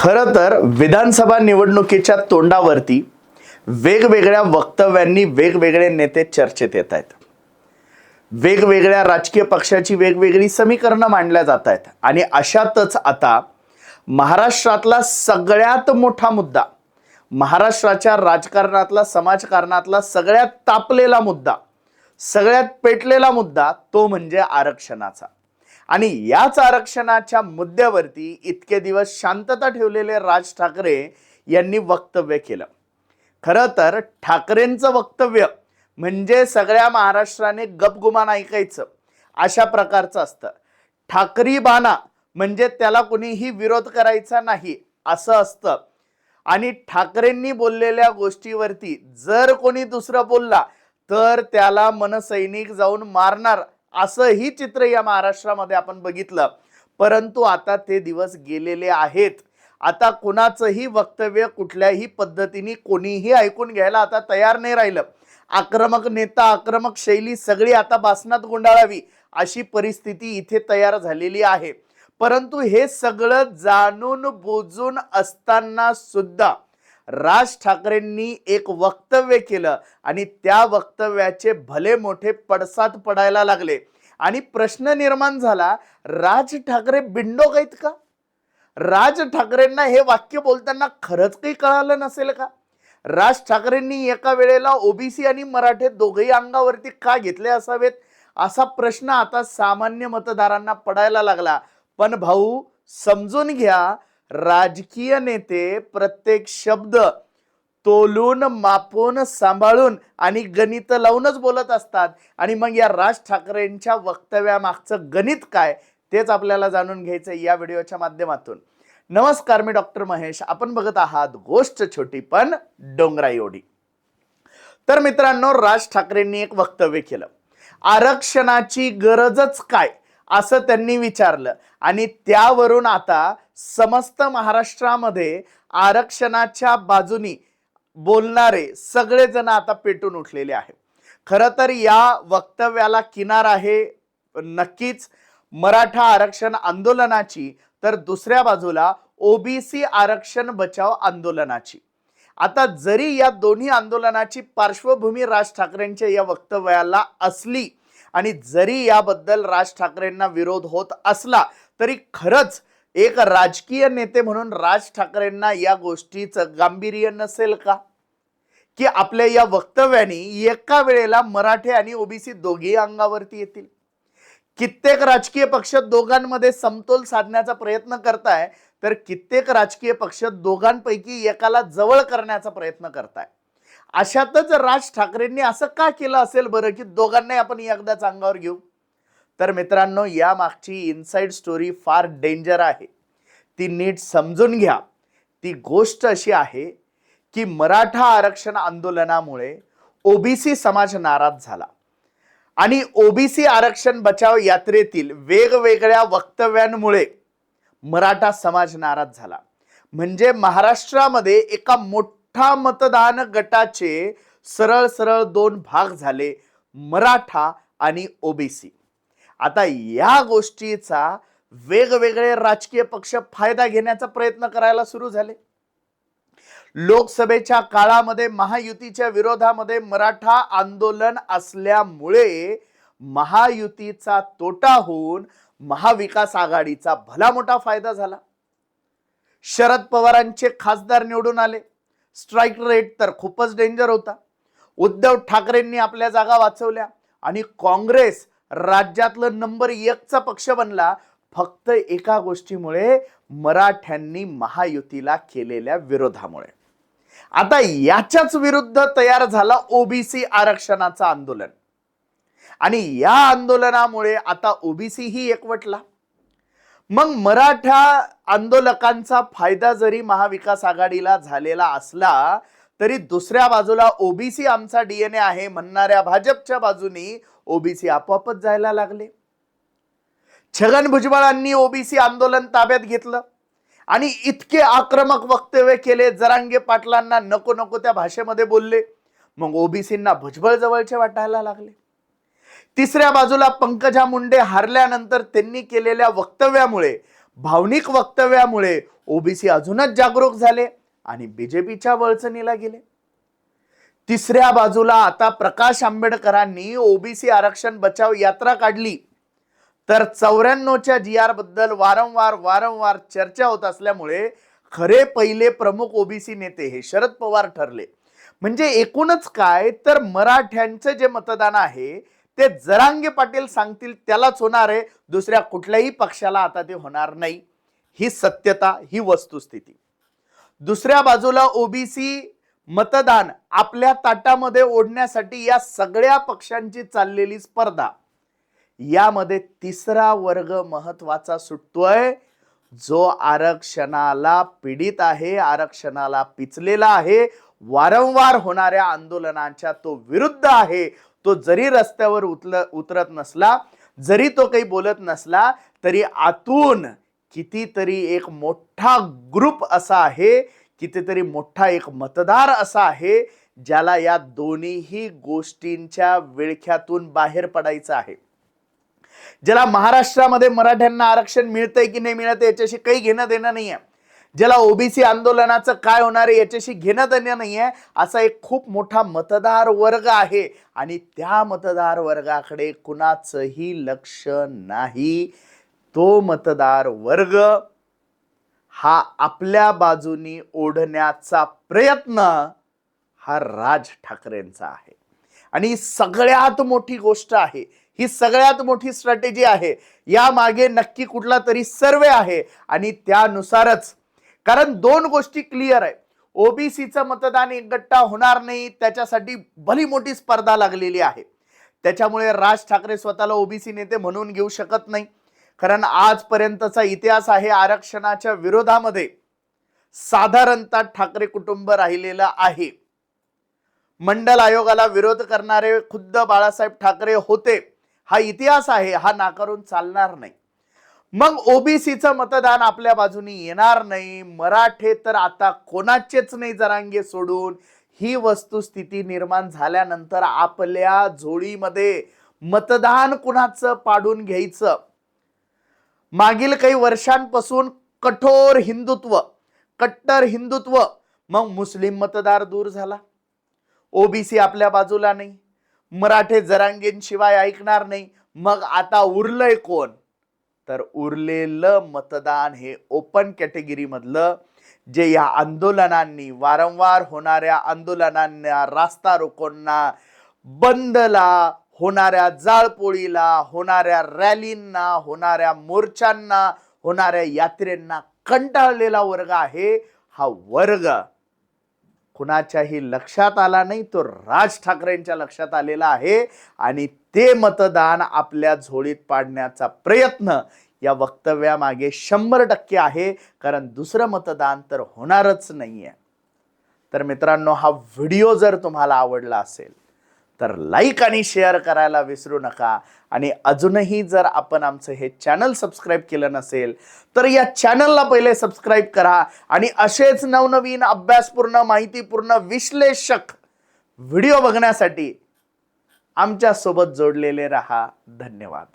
खरं तर विधानसभा निवडणुकीच्या तोंडावरती वेगवेगळ्या वक्तव्यांनी वेगवेगळे नेते चर्चेत येत आहेत. वेगवेगळ्या राजकीय पक्षाची वेगवेगळी समीकरणं मांडल्या जात आहेत. आणि अशातच आता महाराष्ट्रातला सगळ्यात मोठा मुद्दा महाराष्ट्राच्या राजकारणातला समाजकारणातला सगळ्यात तापलेला मुद्दा सगळ्यात पेटलेला मुद्दा तो म्हणजे आरक्षणाचा. आणि याच आरक्षणाच्या मुद्द्यावरती इतके दिवस शांतता ठेवलेले राज ठाकरे यांनी वक्तव्य केलं. खरं तर ठाकरेंचं वक्तव्य म्हणजे सगळ्या महाराष्ट्राने गपगुमान ऐकायचं अशा प्रकारचं असतं. ठाकरी बाणा म्हणजे त्याला कुणीही विरोध करायचा नाही असं असतं. आणि ठाकरेंनी बोललेल्या गोष्टीवरती जर कोणी दुसरं बोलला तर त्याला मनसैनिक जाऊन मारणार असंही चित्र या महाराष्ट्रामध्ये आपण बघितलं. परंतु आता ते दिवस गेलेले आहेत. आता कुणाचंही वक्तव्य कुठल्याही पद्धतीने कोणीही ऐकून घ्यायला आता तयार नाही राहिलं. आक्रमक नेता आक्रमक शैली सगळी आता बासनात गुंडाळावी अशी परिस्थिती इथे तयार झालेली आहे. परंतु हे सगळं जाणून बोजून असताना सुद्धा राज ठाकरेंनी एक वक्तव्य केलं आणि त्या वक्तव्याचे भले मोठे पडसाद पडायला लागले. आणि प्रश्न निर्माण झाला राज ठाकरे बिंडोक आहेत का? राज ठाकरेंना हे वाक्य बोलताना खरंच काही कळालं नसेल का? राज ठाकरेंनी एका वेळेला ओबीसी आणि मराठे दोघही अंगावरती का घेतले असावेत? असा प्रश्न आता सामान्य मतदारांना पडायला लागला. पण भाऊ समजून घ्या राजकीय नेते प्रत्येक शब्द तोलून मापून सांभाळून आणि गणित लावूनच बोलत असतात. आणि मग या राज ठाकरेंच्या वक्तव्यामागचं गणित काय तेच आपल्याला जाणून घ्यायचं या व्हिडिओच्या माध्यमातून. नमस्कार मी डॉक्टर महेश. आपण बघत आहात गोष्ट छोटी पण डोंगरा एवढी. तर मित्रांनो राज ठाकरेंनी एक वक्तव्य केलं. आरक्षणाची गरजच काय? असं त्यांनी विचारलं. आणि त्यावरून आता समस्त महाराष्ट्रामध्ये आरक्षणाच्या बाजूनी बोलणारे सगळेजण आता पेटून उठलेले आहे खरं तर या वक्तव्याला किनार आहे नक्कीच मराठा आरक्षण आंदोलनाची तर दुसऱ्या बाजूला ओबीसी आरक्षण बचाव आंदोलनाची. आता जरी या दोन्ही आंदोलनाची पार्श्वभूमी राज ठाकरेंच्या या वक्तव्याला असली आणि जरी याबद्दल राज ठाकरेंना विरोध होत असला तरी खरंच एक राजकीय नेते म्हणून राज ठाकरेंना या गोष्टीचं गांभीर्य नसेल का? की आपल्या या वक्तव्याने एका वेळेला मराठे आणि ओबीसी दोघेही अंगावरती येतील? कित्येक राजकीय पक्ष दोघांमध्ये समतोल साधण्याचा प्रयत्न करताय तर कित्येक राजकीय पक्ष दोघांपैकी एकाला जवळ करण्याचा प्रयत्न करताय. अशातच राज ठाकरेंनी असं का केलं असेल बरं की दोघांनाही आपण एकदाच अंगावर घेऊ? तर मित्रांनो या मागची इनसाइड स्टोरी फार डेंजर आहे. ती नीट समजून घ्या. ती गोष्ट अशी आहे की मराठा आरक्षण आंदोलनामुळे ओबीसी समाज नाराज झाला. आणि ओबीसी आरक्षण बचाव यात्रेतील वेगवेगळ्या वक्तव्यांमुळे मराठा समाज नाराज झाला. म्हणजे महाराष्ट्रामध्ये एका मोठा मोठा मतदान गटाचे सरळ सरळ दोन भाग झाले मराठा आणि ओबीसी. आता या गोष्टीचा वेगवेगळे राजकीय पक्ष फायदा घेण्याचा प्रयत्न करायला सुरू झाले. लोकसभेच्या काळामध्ये महायुतीच्या विरोधामध्ये मराठा आंदोलन असल्यामुळे महायुतीचा तोटा होऊन महाविकास आघाडीचा भला मोठा फायदा झाला. शरद पवारांचे खासदार निवडून आले. स्ट्राईक रेट तर खूपच डेंजर होता. उद्धव ठाकरेंनी आपल्या जागा वाचवल्या आणि काँग्रेस राज्यातलं नंबर एकचा पक्ष बनला. फक्त एका गोष्टीमुळे मराठ्यांनी महायुतीला केलेल्या विरोधामुळे. आता याच्याच विरुद्ध तयार झाला ओबीसी आरक्षणाचं आंदोलन. आणि या आंदोलनामुळे आता ओबीसी ही एकवटला. मग मराठा आंदोलकांचा फायदा जरी महाविकास आघाडीला झालेला असला तरी दुसऱ्या बाजूला ओबीसी आमचा डीएनए आहे म्हणणाऱ्या भाजपच्या बाजूनी ओबीसी आपोआपच जायला लागले. छगन भुजबळांनी ओबीसी आंदोलन ताब्यात घेतलं आणि इतके आक्रमक वक्तव्य केले जरांगे पाटलांना नको नको त्या भाषेमध्ये बोलले. मग ओबीसींना भुजबळ जवळचे वाटायला लागले. तिसऱ्या बाजूला पंकजा मुंडे हारल्यानंतर त्यांनी केलेल्या वक्तव्यामुळे भावनिक वक्तव्यामुळे ओबीसी अजूनच जागरूक झाले आणि बीजेपीच्या वळचणीला गेले. तिसऱ्या बाजूला आता प्रकाश आंबेडकरांनी ओबीसी आरक्षण बचाव यात्रा काढली. तर चौऱ्याण्णवच्या जी आरबद्दल वारंवार वारंवार चर्चा होत असल्यामुळे खरे पहिले प्रमुख ओबीसी नेते हे शरद पवार ठरले. म्हणजे एकूणच काय? तर मराठ्यांचं जे मतदान आहे ते जरांगे पाटील सांगतील त्यालाच होणार आहे. दुसऱ्या कुठल्याही पक्षाला आता ते होणार नाही. ही सत्यता ही वस्तुस्थिती. दुसऱ्या बाजूला ओबीसी मतदान आपल्या ताटामध्ये ओढण्यासाठी या सगळ्या पक्षांची चाललेली स्पर्धा. यामध्ये तिसरा वर्ग महत्त्वाचा सुटतोय. जो आरक्षणाला पीडित आहे आरक्षणाला पिचलेला आहे वारंवार होणाऱ्या आंदोलनांच्या तो विरुद्ध आहे. तो जरी रस्त्यावर उतल उतरत नसला जरी तो काही बोलत नसला तरी आतून कितीतरी एक मोठा ग्रुप असा आहे कितीतरी मोठा एक मतदार असा आहे ज्याला या दोन्हीही गोष्टींच्या विळख्यातून बाहेर पडायचं आहे. ज्याला महाराष्ट्रामध्ये मराठ्यांना आरक्षण मिळतंय की नाही मिळत याच्याशी काही घेणं देणं नाही आहे ज्याला ओबीसी आंदोलनाचं काय होणार आहे याच्याशी घेणं देणं नाहीये असा एक खूप मोठा मतदार वर्ग आहे. आणि त्या मतदार वर्गाकडे कुणाचंही लक्ष नाही. तो मतदार वर्ग हा आपल्या बाजूनी ओढण्याचा प्रयत्न हा राज ठाकरेंचा आहे. आणि सगळ्यात मोठी गोष्ट आहे ही सगळ्यात मोठी स्ट्रॅटेजी आहे. या मागे नक्की कुठला तरी सर्वे आहे. आणि त्यानुसारच कारण दोन गोष्टी क्लिअर आहे. ओबीसीचं मतदान एकगट्टा होणार नाही त्याच्यासाठी भली मोठी स्पर्धा लागलेली आहे. त्याच्यामुळे राज ठाकरे स्वतःला ओबीसी नेते म्हणून घेऊ शकत नाही. कारण आजपर्यंतचा इतिहास आहे आरक्षणाच्या विरोधामध्ये. साधारणतः ठाकरे कुटुंब राहिलेलं आहे. मंडल आयोगाला विरोध करणारे खुद्द बाळासाहेब ठाकरे होते. हा इतिहास आहे हा नाकारून चालणार नाही. मग ओबीसीचं मतदान आपल्या बाजूनी येणार नाही. मराठे तर आता कोणाचेच नाही जरांगे सोडून. ही वस्तुस्थिती निर्माण झाल्यानंतर आपल्या झोळीमध्ये मतदान कुणाचं पाडून घ्यायचं? मागील काही वर्षांपासून कठोर हिंदुत्व कट्टर हिंदुत्व मग मुस्लिम मतदार दूर झाला. ओबीसी आपल्या बाजूला नाही. मराठे जरांगेंशिवाय ऐकणार नाही. मग आता उरलंय कोण? तर उरलेलं मतदान हे ओपन कॅटेगरीमधलं जे या आंदोलनांनी वारंवार होणाऱ्या आंदोलनांना रास्ता रोकोंना बंदला होणाऱ्या जाळपोळीला होणाऱ्या रॅलींना होणाऱ्या मोर्चांना होणाऱ्या यात्रेंना कंटाळलेला वर्ग आहे हा वर्ग. कुणाच्याही लक्षात आला नाही तो राज ठाकरेंच्या लक्षात आलेला आहे आणि ते मतदान आपल्या झोळीत पाडण्याचा प्रयत्न या वक्तव्यामागे शंभर टक्के आहे कारण दुसरं मतदान तर होणारच नाही आहे तर मित्रांनो हा व्हिडिओ जर तुम्हाला आवडला असेल तर लाईक आणि शेअर करायला विसरू नका. आणि अजूनही जर आपण आमचं हे चॅनल सबस्क्राईब केलं नसेल तर या चॅनलला पहिले सबस्क्राईब करा. आणि असेच नवनवीन अभ्यासपूर्ण माहितीपूर्ण विश्लेषक व्हिडिओ बघण्यासाठी आमच्यासोबत जोडलेले रहा. धन्यवाद.